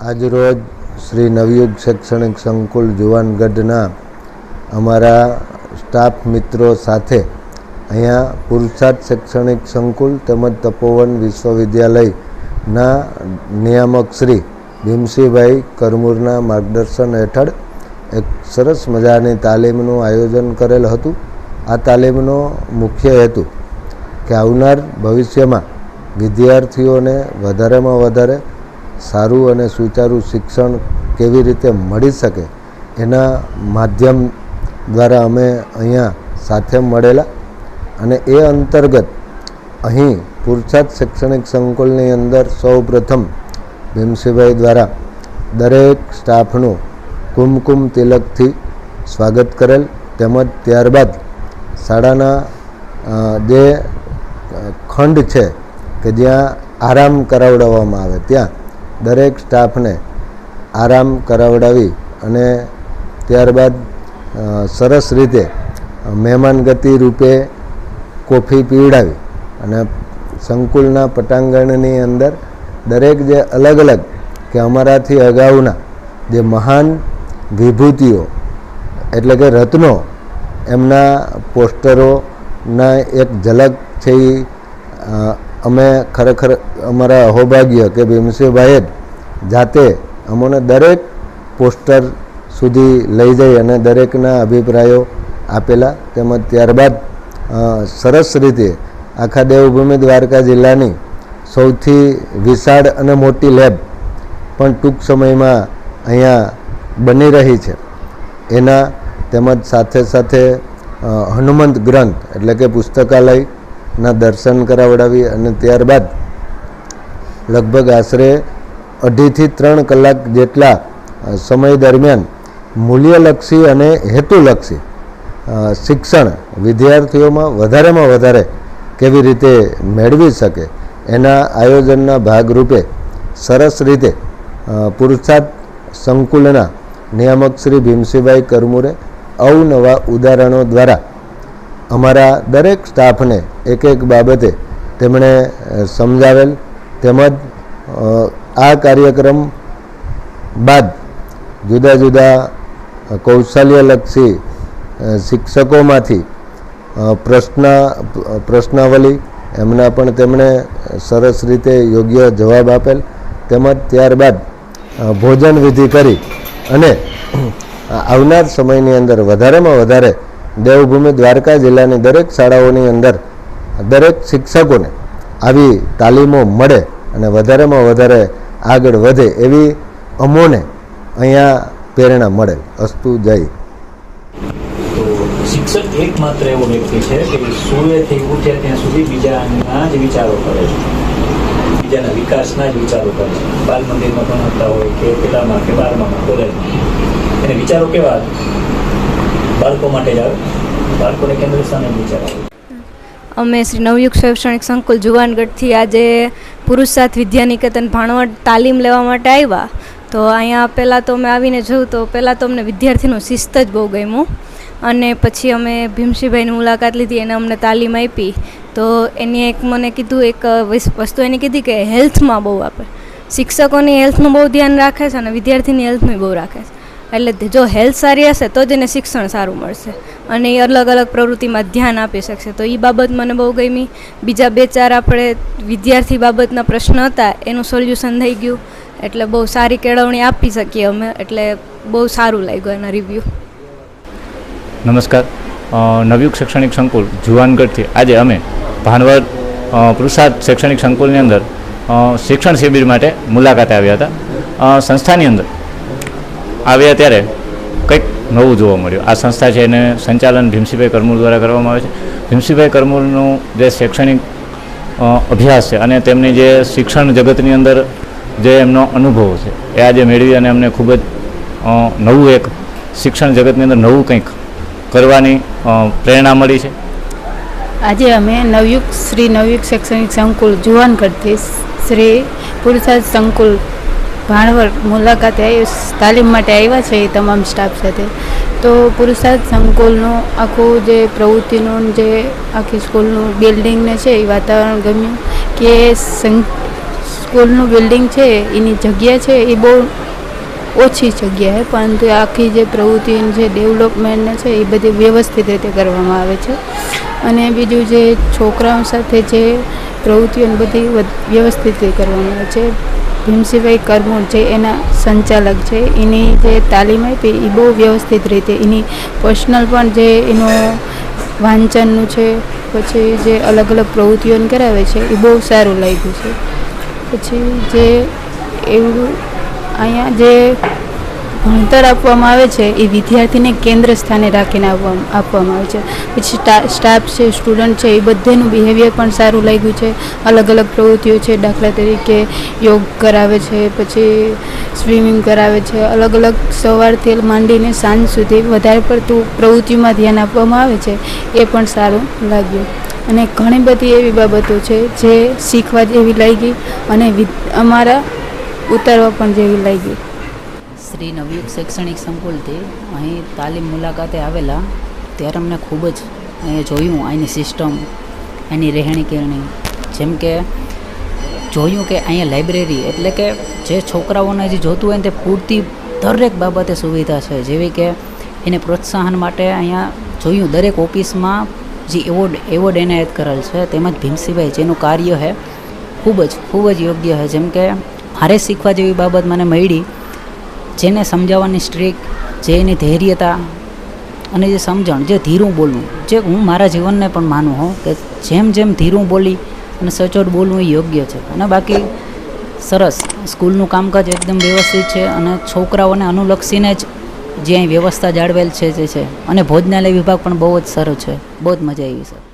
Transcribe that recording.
આજરોજ શ્રી નવયુગ શૈક્ષણિક સંકુલ જુવાનગઢના અમારા સ્ટાફ મિત્રો સાથે અહીંયા પુરુષાર્થ શૈક્ષણિક સંકુલ તેમજ તપોવન વિશ્વવિદ્યાલયના નિયામક શ્રી ભીમસિંહભાઈ કરમૂરના માર્ગદર્શન હેઠળ એક સરસ મજાની તાલીમનું આયોજન કરેલ હતું. આ તાલીમનો મુખ્ય હેતુ કે આવનાર ભવિષ્યમાં વિદ્યાર્થીઓને વધારેમાં વધારે સારું અને સુચારું શિક્ષણ કેવી રીતે મળી શકે એના માધ્યમ દ્વારા અમે અહીંયા સાથે મળેલા અને એ અંતર્ગત અહીં પુરસાદ શૈક્ષણિક સંકુલની અંદર સૌપ્રથમ ભીમસિંહભાઈ દ્વારા દરેક સ્ટાફનું કુમકુમ તિલકથી સ્વાગત કરેલ તેમજ ત્યારબાદ શાળાના જે ખંડ છે કે જ્યાં આરામ કરાવડાવવામાં આવે ત્યાં દરેક સ્ટાફને આરામ કરાવડાવી અને ત્યારબાદ સરસ રીતે મહેમાનગતિ રૂપે કોફી પીવડાવી અને સંકુલના પટાંગણની અંદર દરેક જે અલગ અલગ કે અમારાથી અગાઉના જે મહાન વિભૂતિઓ એટલે કે રત્નો એમના પોસ્ટરોના એક ઝલક છે અ, અમે ખરેખર અમારા અહોભાગ્ય કે ભીમસિંહભાઈએ જાતે અમોને દરેક પોસ્ટર સુધી લઈ જઈ અને દરેકના અભિપ્રાયો આપેલા તેમજ ત્યારબાદ સરસ રીતે આખા દેવભૂમિ દ્વારકા જિલ્લાની સૌથી વિશાળ અને મોટી લેબ પણ ટૂંક સમયમાં અહીંયા બની રહી છે. એના તેમજ સાથે સાથે હનુમંત ગ્રંથ એટલે કે પુસ્તકાલયના દર્શન કરાવડાવી અને ત્યારબાદ લગભગ આશરે અઢીથી ત્રણ કલાક જેટલા સમય દરમિયાન મૂલ્યલક્ષી અને હેતુલક્ષી શિક્ષણ વિદ્યાર્થીઓમાં વધારેમાં વધારે કેવી રીતે મેળવી શકે એના આયોજનના ભાગરૂપે સરસ રીતે પુરુષાર્થ સંકુલના નિયામક શ્રી ભીમસિંહભાઈ કરમુરે અવનવા ઉદાહરણો દ્વારા અમારા દરેક સ્ટાફને એક એક બાબતે તેમણે સમજાવેલ તેમજ આ કાર્યક્રમ બાદ જુદા જુદા કૌશલ્યલક્ષી શિક્ષકોમાંથી પ્રશ્ન પ્રશ્નાવલી એમના પણ તેમણે સરસ રીતે યોગ્ય જવાબ આપેલ તેમજ ત્યારબાદ ભોજન વિધિ કરી અને આવનાર સમયની અંદર, વધારેમાં વધારે દેવભૂમિ દ્વારકા જિલ્લાની દરેક શાળાઓની અંદર દરેક શિક્ષકોને આવી તાલીમો મળે અને વધારેમાં વધારે આગળ વધે એવી અમોને અહીંયા પ્રેરણા મળે. અસ્તુ જય. શિક્ષક એકમાત્ર એવો વ્યક્તિ છે કે સૂર્યથી ઉઠે ત્યાં સુધી બીજાના જ વિચારો કરે છે. બીજાના વિકાસના જ વિચારો કરે છે. બાલ મંદિરમાં ભણતા હોય કે પેલામાં કે બારમાં કોલેજમાં. એને વિચારો કેવા બાળકો માટે જ આવે. બાળકોને કેન્દ્ર સ્થાને વિચાર આવે. અમે શ્રી નવયુગ શૈક્ષણિક સંકુલ જુવાનગઢથી આજે પુરુષ સાથ વિદ્યાનિકેતન ભાણવડ તાલીમ લેવા માટે આવ્યા. તો અહીંયા પહેલાં તો અમે આવીને જોયું તો પહેલાં તો અમને વિદ્યાર્થીનું શિસ્ત જ બહુ ગમ્યું. અને પછી અમે ભીમસિંહભાઈની મુલાકાત લીધી, એને અમને તાલીમ આપી. તો એની એક મને કીધું, એક વસ્તુ એની કીધી કે હેલ્થમાં બહુ આપે. શિક્ષકોની હેલ્થનું બહુ ધ્યાન રાખે છે અને વિદ્યાર્થીની હેલ્થનું બહુ રાખે છે. એટલે જો હેલ્થ સારી હશે તો જ એને શિક્ષણ સારું મળશે. અને એ અલગ અલગ પ્રવૃત્તિમાં ધ્યાન આપી શકશે. તો એ બાબત મને બહુ ગમી. બીજા બે ચાર આપણે વિદ્યાર્થી બાબતના પ્રશ્ન હતા, એનું સોલ્યુશન થઈ ગયું. એટલે બહુ સારી કેળવણી આપી શકીએ અમે. એટલે બહુ સારું લાગ્યું એના રિવ્યૂ નમસ્કાર. નવયુગ શૈક્ષણિક સંકુલ, જુવાનગઢથી. આજે અમે ભાનવડ પુરુષાર્થ શૈક્ષણિક સંકુલની અંદર શિક્ષણ શિબિર માટે મુલાકાતે આવ્યા હતા. સંસ્થાની અંદર આવ્યા ત્યારે કંઈક નવું જોવા મળ્યું. આ સંસ્થા છે એને સંચાલન ભીમસીભાઈ કરમૂર દ્વારા કરવામાં આવે છે. ભીમસીભાઈ કરમૂરનું જે શૈક્ષણિક અભ્યાસ છે અને તેમની જે શિક્ષણ જગતની અંદર જે એમનો અનુભવ છે, એ આજે મેળવી અને અમને ખૂબ જ નવું એક શિક્ષણ જગતની અંદર નવું કંઈક કરવાની પ્રેરણા મળી છે. આજે અમે નવયુગ, શ્રી નવયુગ શૈક્ષણિક સંકુલ જુવાનગઢથી શ્રી પુરુષાર્થ સંકુલ ભાણવડ મુલાકાતે તાલીમ માટે આવ્યા છે એ તમામ સ્ટાફ સાથે. તો પુરુષાર્થ સંકુલનું આખું જે પ્રવૃત્તિનું જે આખી સ્કૂલનું બિલ્ડિંગને છે એ વાતાવરણ ગમ્યું કે સ્કૂલનું બિલ્ડિંગ છે, એની જગ્યા છે એ બહુ ઓછી જગ્યા છે પરંતુ આખી જે પ્રવૃત્તિની જે ડેવલપમેન્ટને છે એ બધી વ્યવસ્થિત રીતે કરવામાં આવે છે. અને બીજું જે છોકરાઓ સાથે જે પ્રવૃત્તિઓને બધી વ્યવસ્થિત કરવામાં આવે છે. ભીમસિંહભાઈ કરમોર જે એના સંચાલક છે, એની જે તાલીમ આપી એ બહુ વ્યવસ્થિત રીતે એની પર્સનલ પણ જે એનું વાંચનનું છે, પછી જે અલગ અલગ પ્રવૃત્તિઓને કરાવે છે એ બહુ સારું લાગ્યું છે. પછી જે એવું અહીંયા જે ભણતર આપવામાં આવે છે, એ વિદ્યાર્થીને કેન્દ્ર સ્થાને રાખીને આપવામાં આપવામાં આવે છે. પછી સ્ટા- સ્ટાફ છે, સ્ટુડન્ટ છે, એ બધેનું બિહેવિયર પણ સારું લાગ્યું છે. અલગ અલગ પ્રવૃત્તિઓ છે, દાખલા તરીકે યોગ કરાવે છે, પછી સ્વિમિંગ કરાવે છે. અલગ અલગ સવારથી માંડીને સાંજ સુધી વધારે પડતું પ્રવૃત્તિમાં ધ્યાન આપવામાં આવે છે, એ પણ સારું લાગ્યું. અને ઘણી બધી એવી બાબતો છે, જે શીખવા જેવી લાગી અને અમારા ઉતારવા પણ જેવી લાગી. શ્રી નવયુગ શૈક્ષણિક સંકુલથી અહીં તાલીમ મુલાકાતે આવેલા ત્યારે અમને ખૂબ જ અહીંયા જોયું અહીંની સિસ્ટમ એની રહેણી કહેણી જેમ કે જોયું કે અહીંયા લાઇબ્રેરી એટલે કે જે છોકરાઓને જે જોતું હોય તે પૂરતી દરેક બાબતે સુવિધા છે. જેવી કે એને પ્રોત્સાહન માટે અહીંયા જોયું દરેક ઓફિસમાં જે એવોર્ડ એવોર્ડ એનાયત કરેલ છે. તેમજ ભીમસિંહભાઈ, જેનું કાર્ય છે, ખૂબ જ ખૂબ જ યોગ્ય છે. જેમ કે મારે શીખવા જેવી બાબત મને મળી જેને સમજાવવાની સ્ટ્રીક જે એની ધૈર્યતા અને જે સમજણ, જે ધીરું બોલવું. જે હું મારા જીવનને પણ માનું હોઉં કે જેમ જેમ ધીરું બોલી અને સચોટ બોલવું એ યોગ્ય છે. અને બાકી સરસ. સ્કૂલનું કામકાજ એકદમ વ્યવસ્થિત છે અને છોકરાઓને અનુલક્ષીને જ જે અહીં વ્યવસ્થા જાળવેલ છે, જે છે. અને ભોજનાલય વિભાગ પણ બહુ જ સારો છે. બહુ જ મજા આવી છે